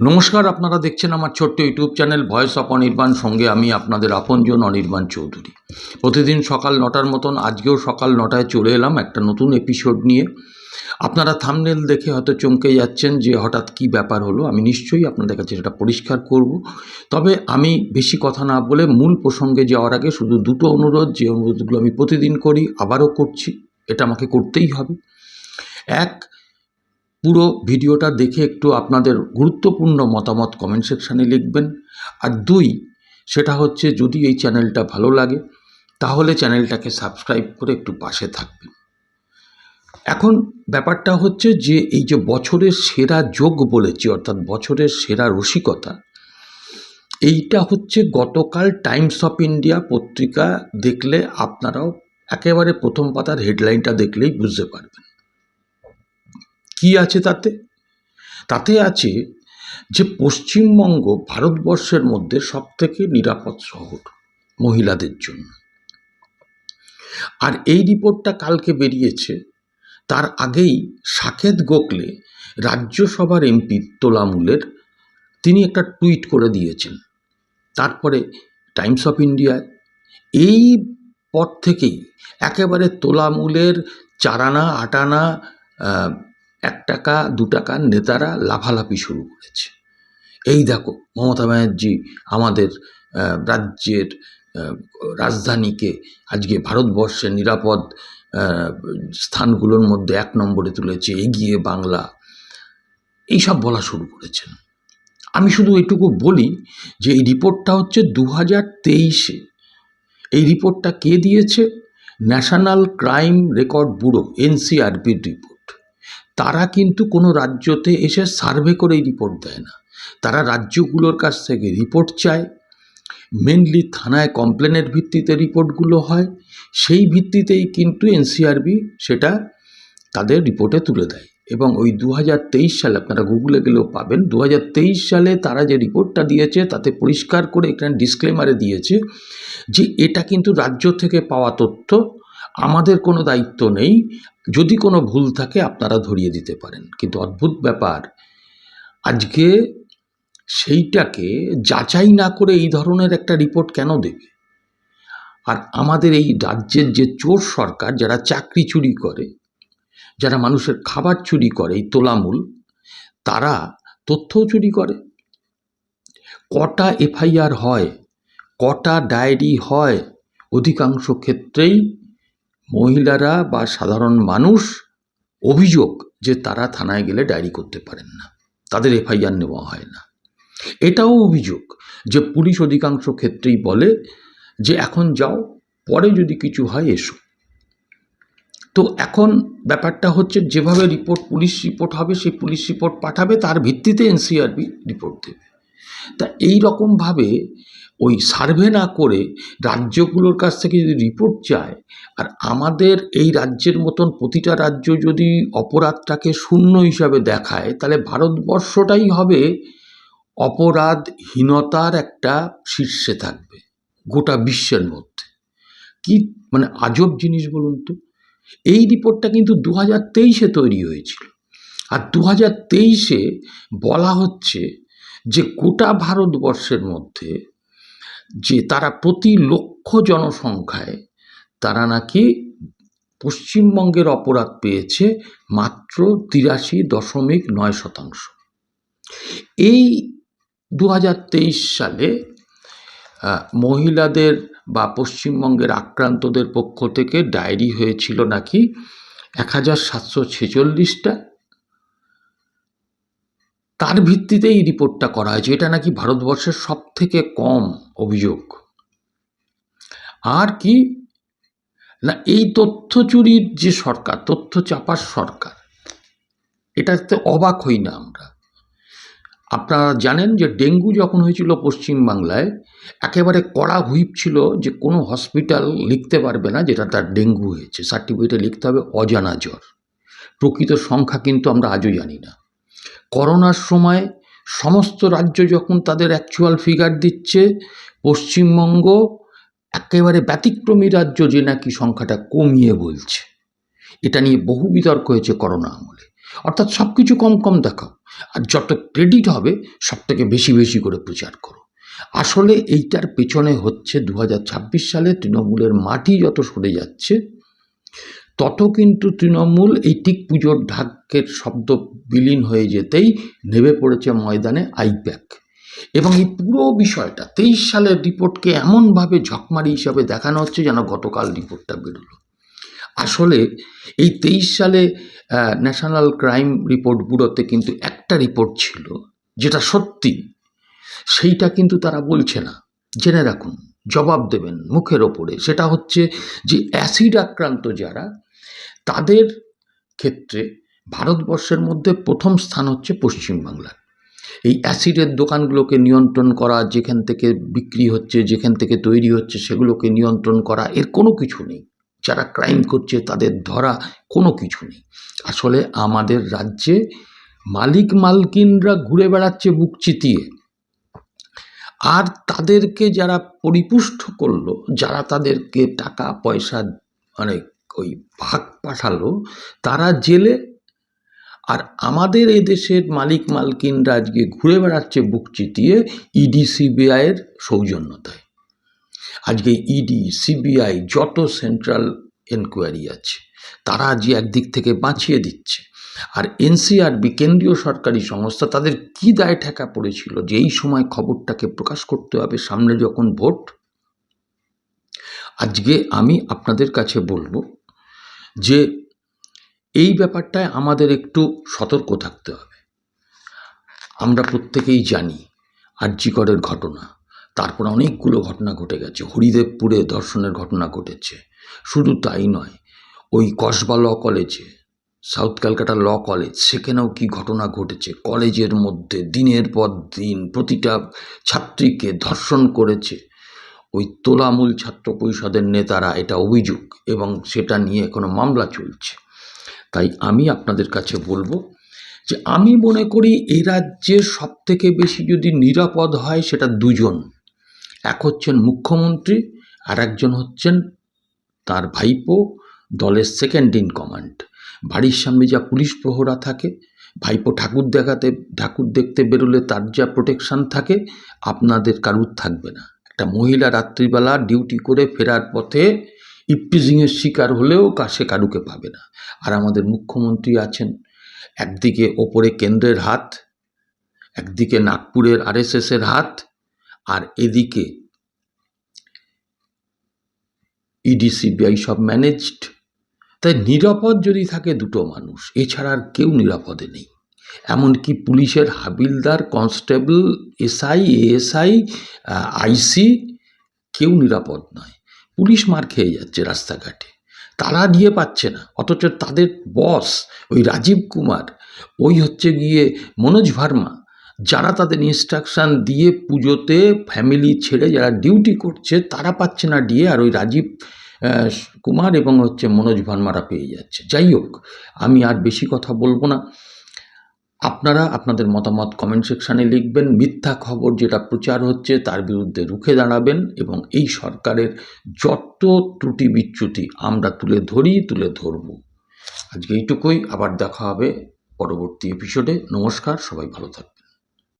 নমস্কার, আপনারা দেখছেন আমার ছোট্ট YouTube channel voice of Anirban. সঙ্গে আমি আপনাদের আপনজন অনির্বাণ চৌধুরী। প্রতিদিন সকাল নটার মতন, আজকেও সকাল নটায় চলে এলাম একটা নতুন এপিসোড নিয়ে। আপনারা থামনেল দেখে হয়তো চমকে যাচ্ছেন যে হঠাৎ কি ব্যাপার হলো। আমি নিশ্চয়ই আপনাদের কাছে সেটা পরিষ্কার করব। তবে আমি বেশি কথা না বলে মূল প্রসঙ্গে যাওয়ার আগে শুধু দুটো অনুরোধ, যে অনুরোধগুলো আমি প্রতিদিন করি, আবারও করছি। এটা আমাকে করতেই হবে। এক পুরো ভিডিওটা দেখে একটু আপনাদের গুরুত্বপূর্ণ মতামত কমেন্ট সেকশানে লিখবেন। আর দুই, সেটা হচ্ছে যদি এই চ্যানেলটা ভালো লাগে, তাহলে চ্যানেলটাকে সাবস্ক্রাইব করে একটু পাশে থাকবেন। এখন ব্যাপারটা হচ্ছে যে এই যে বছরের সেরা যোগ বলেছি, অর্থাৎ বছরের সেরা রসিকতা, এইটা হচ্ছে গতকাল টাইমস অফ ইন্ডিয়া পত্রিকা দেখলে আপনারাও একেবারে প্রথম পাতার হেডলাইনটা দেখলেই বুঝতে পারবেন। কি আছে তাতে? তাতে আছে যে পশ্চিমবঙ্গ ভারতবর্ষের মধ্যে সবথেকে নিরাপদ শহর মহিলাদের জন্য। আর এই রিপোর্টটা কালকে বেরিয়েছে, তার আগেই সাকেত গোখলে রাজ্যসভার এমপি তোলামূলের তিনি একটা টুইট করে দিয়েছেন। তারপরে টাইমস অফ ইন্ডিয়ায় এই পর থেকেই একেবারে তোলামূলের চারানা, আটানা এক টাকা, দু টাকার নেতারা লাফালাফি শুরু করেছে। এই দেখো, মমতা ব্যানার্জি আমাদের রাজ্যের রাজধানীকে আজকে ভারতবর্ষের নিরাপদ স্থানগুলোর মধ্যে এক নম্বরে তুলেছে, এগিয়ে বাংলা। এইসব বলা শুরু করেছেন। আমি শুধু এটুকু বলি যে এই রিপোর্টটা হচ্ছে দু হাজার তেইশে। এই রিপোর্টটা কে দিয়েছে? ন্যাশনাল ক্রাইম রেকর্ড ব্যুরো এনসিআরবির রিপোর্ট। তারা কিন্তু কোনো রাজ্যতে এসে সার্ভে করেই রিপোর্ট দেয় না। তারা রাজ্যগুলোর কাছ থেকে রিপোর্ট চায়। মেনলি থানায় কমপ্লেনের ভিত্তিতে রিপোর্টগুলো হয়। সেই ভিত্তিতেই কিন্তু এনসিআরবি সেটা তাদের রিপোর্টে তুলে দেয়। এবং ওই দু হাজার তেইশ সালে আপনারা গুগলে গেলেও পাবেন দু হাজার তেইশ সালে তারা যে রিপোর্টটা দিয়েছে তাতে পরিষ্কার করে এখানে ডিসক্লেমারে দিয়েছে যে এটা কিন্তু রাজ্য থেকে পাওয়া তথ্য, আমাদের কোনো দায়িত্ব নেই। যদি কোনো ভুল থাকে, আপনারা ধরিয়ে দিতে পারেন। কিন্তু অদ্ভুত ব্যাপার, আজকে সেইটাকে যাচাই না করে এই ধরনের একটা রিপোর্ট কেন দেবে? আর আমাদের এই রাজ্যের যে চোর সরকার, যারা চাকরি চুরি করে, যারা মানুষের খাবার চুরি করে, এই তোলামূল, তারা তথ্যও চুরি করে। কটা এফআইআর হয়, কটা ডায়েরি হয়, অধিকাংশ ক্ষেত্রেই মহিলারা বা সাধারণ মানুষ অভিযোগ যে তারা থানায় গেলে ডায়েরি করতে পারেন না, তাদের এফআইআর নেওয়া হয় না। এটাও অভিযোগ যে পুলিশ অধিকাংশ ক্ষেত্রেই বলে যে এখন যাও, পরে যদি কিছু হয় এসো। তো এখন ব্যাপারটা হচ্ছে যেভাবে রিপোর্ট, পুলিশ রিপোর্ট হবে, সেই পুলিশ রিপোর্ট পাঠাবে, তার ভিত্তিতে এনসিআরবি রিপোর্ট দেবে। তা এই রকমভাবে ওই সার্ভে না করে রাজ্যগুলোর কাছ থেকে যদি রিপোর্ট চায়, আর আমাদের এই রাজ্যের মতন প্রতিটা রাজ্য যদি অপরাধটাকে শূন্য হিসাবে দেখায়, তাহলে ভারতবর্ষটাই হবে অপরাধহীনতার একটা শীর্ষে থাকবে, গোটা বিশ্বের মধ্যে। কি মানে আজব জিনিস বলুন তো। এই রিপোর্টটা কিন্তু দু হাজার তেইশে তৈরি হয়েছিল। আর দু হাজার তেইশে বলা হচ্ছে যে গোটা ভারতবর্ষের মধ্যে যে তারা প্রতি লক্ষ জনসংখ্যায় তারা নাকি পশ্চিমবঙ্গের অপরাধ পেয়েছে মাত্র তিরাশি দশমিক নয় শতাংশ। এই দু হাজার তেইশ সালে মহিলাদের বা পশ্চিমবঙ্গের আক্রান্তদের পক্ষ থেকে ডায়েরি হয়েছিল নাকি এক হাজার সাতশো ছেচল্লিশটা। তার ভিত্তিতে এই রিপোর্টটা করা হয়েছে। এটা নাকি ভারতবর্ষের সব থেকে কম অভিযোগ। আর কি? না, এই তথ্য চুরির যে সরকার, তথ্য চাপার সরকার, এটাতে অবাক হই না আমরা। আপনারা জানেন যে ডেঙ্গু যখন হয়েছিল পশ্চিমবাংলায়, একেবারে কড়া হুইপ ছিল যে কোনো হসপিটাল লিখতে পারবে না যেটা তার ডেঙ্গু হয়েছে। সার্টিফিকেটে লিখতে হবে অজানা জ্বর। প্রকৃত সংখ্যা কিন্তু আমরা আজও জানি না। করোনার সময় সমস্ত রাজ্য যখন তাদের অ্যাকচুয়াল ফিগার দিচ্ছে, পশ্চিমবঙ্গ একেবারে ব্যতিক্রমী রাজ্য যে নাকি সংখ্যাটা কমিয়ে বলছে। এটা নিয়ে বহু বিতর্ক হয়েছে করোনা আমলে। অর্থাৎ সব কিছু কম কম দেখাও। আর যত ক্রেডিট হবে সব থেকে বেশি বেশি করে প্রচার করো। আসলে এইটার পেছনে হচ্ছে দু হাজার ছাব্বিশ সালে তৃণমূলের মাটি যত সরে যাচ্ছে তত কিন্তু তৃণমূল এই টিক পুজোর ঢাকের শব্দ বিলীন হয়ে যেতেই নেমে পড়েছে ময়দানে আইপ্যাক। এবং এই পুরো বিষয়টা তেইশ সালের রিপোর্টকে এমনভাবে ঝকমারি হিসাবে দেখানো হচ্ছে যেন গতকাল রিপোর্টটা বেরোলো। আসলে এই তেইশ সালে ন্যাশনাল ক্রাইম রিপোর্ট ব্যুরোতে কিন্তু একটা রিপোর্ট ছিল যেটা সত্যি। সেইটা কিন্তু তারা বলছে না। জেনে রাখুন, জবাব দেবেন মুখের ওপরে। সেটা হচ্ছে যে অ্যাসিড আক্রান্ত যারা তাদের ক্ষেত্রে ভারতবর্ষের মধ্যে প্রথম স্থান হচ্ছে পশ্চিমবাংলার এই অ্যাসিডের দোকানগুলোকে নিয়ন্ত্রণ করা, যেখান থেকে বিক্রি হচ্ছে, যেখান থেকে তৈরি হচ্ছে, সেগুলোকে নিয়ন্ত্রণ করা, এর কোনো কিছু নেই। যারা ক্রাইম করছে, তাদের ধরা কোনো কিছু নেই। আসলে আমাদের রাজ্যে মালিক মালকিনরা ঘুরে বেড়াচ্ছে বুক চিতিয়ে। আর তাদেরকে যারা পরিপুষ্ট করল, যারা তাদেরকে টাকা, পয়সা মানে ওই ভাগ পাঠালো, তারা জেলে। আর আমাদের এই দেশের মালিক মালকিনরা আজকে ঘুরে বেড়াচ্ছে বুক চিতিয়ে ইডি সিবিআইয়ের সৌজন্যতায়। আজকে ইডি, সিবিআই যত সেন্ট্রাল এনকোয়ারি আছে, তারা আজকে একদিক থেকে বাঁচিয়ে দিচ্ছে। আর এনসিআরবি, কেন্দ্রীয় সরকারি সংস্থা, তাদের কি দায় ঠেকা পড়েছিল যে এই সময় খবরটাকে প্রকাশ করতে হবে সামনে যখন ভোট? আজকে আমি আপনাদের কাছে বলব যে এই ব্যাপারটায় আমাদের একটু সতর্ক থাকতে হবে। আমরা প্রত্যেকেই জানি আর্যিকরের ঘটনা, তারপর অনেকগুলো ঘটনা ঘটে গেছে, হরিদেবপুরে ধর্ষণের ঘটনা ঘটেছে। শুধু তাই নয়, ওই কসবা ল কলেজে, সাউথ ক্যালকাটা ল কলেজ, সেখানেও কি ঘটনা ঘটেছে, কলেজের মধ্যে দিনের পর দিন প্রতিটা ছাত্রীকে ধর্ষণ করেছে। ওই তোলামূল ছাত্র পরিষদের নেতারা এটা অভিযোগ এবং সেটা নিয়ে এখনও মামলা চলছে। তাই আমি আপনাদের কাছে বলব যে আমি মনে করি এই রাজ্যে সব থেকে বেশি যদি নিরাপদ হয় সেটা দুজন। এক হচ্ছেন মুখ্যমন্ত্রী আর একজন হচ্ছেন তার ভাইপো, দলের সেকেন্ড ইন কমান্ড বাড়ির সামনে যা পুলিশ প্রহরা থাকে, ভাইপো ঠাকুর দেখাতে, ঠাকুর দেখতে বেরোলে তার যা প্রোটেকশন থাকে, আপনাদের কারুর থাকবে না। একটা মহিলা রাত্রিবেলা ডিউটি করে ফেরার পথে ইপটিজিংয়ের শিকার হলেও কাছে কারুকে পাবে না। আর আমাদের মুখ্যমন্ত্রী আছেন। একদিকে ওপরে কেন্দ্রের হাত, একদিকে নাগপুরের আরএসএসের হাত, আর এদিকে ইডি সিবিআই সব ম্যানেজড তাই নিরাপদ যদি থাকে দুটো মানুষ, এছাড়া আর কেউ নিরাপদে নেই। এমনকি পুলিশের হাবিলদার, কনস্টেবল, এসআই, এএসআই আইসি কেউ নিরাপদ নয়। পুলিশ মার খেয়ে যাচ্ছে রাস্তাঘাটে। তারা দিয়ে পাচ্ছে না, অথচ তাদের বস ওই রাজীব কুমার, ওই হচ্ছে গিয়ে মনোজ ভার্মা, যারা তাদের ইনস্ট্রাকশান দিয়ে পুজোতে ফ্যামিলি ছেড়ে যারা ডিউটি করছে, তারা পাচ্ছে না দিয়ে আর ওই রাজীব কুমার এবং হচ্ছে মনোজ ভার্মারা পেয়ে যাচ্ছে। যাই হোক, আমি আর বেশি কথা বলব না। আপনারা আপনাদের মতামত কমেন্ট সেকশানে লিখবেন। মিথ্যা খবর যেটা প্রচার হচ্ছে তার বিরুদ্ধে রুখে দাঁড়াবেন এবং এই সরকারের যত ত্রুটি বিচ্যুতি আমরা তুলে ধরি, তুলে ধরব। আজকে এইটুকুই। আবার দেখা হবে পরবর্তী এপিসোডে নমস্কার। সবাই ভালো থাকবেন।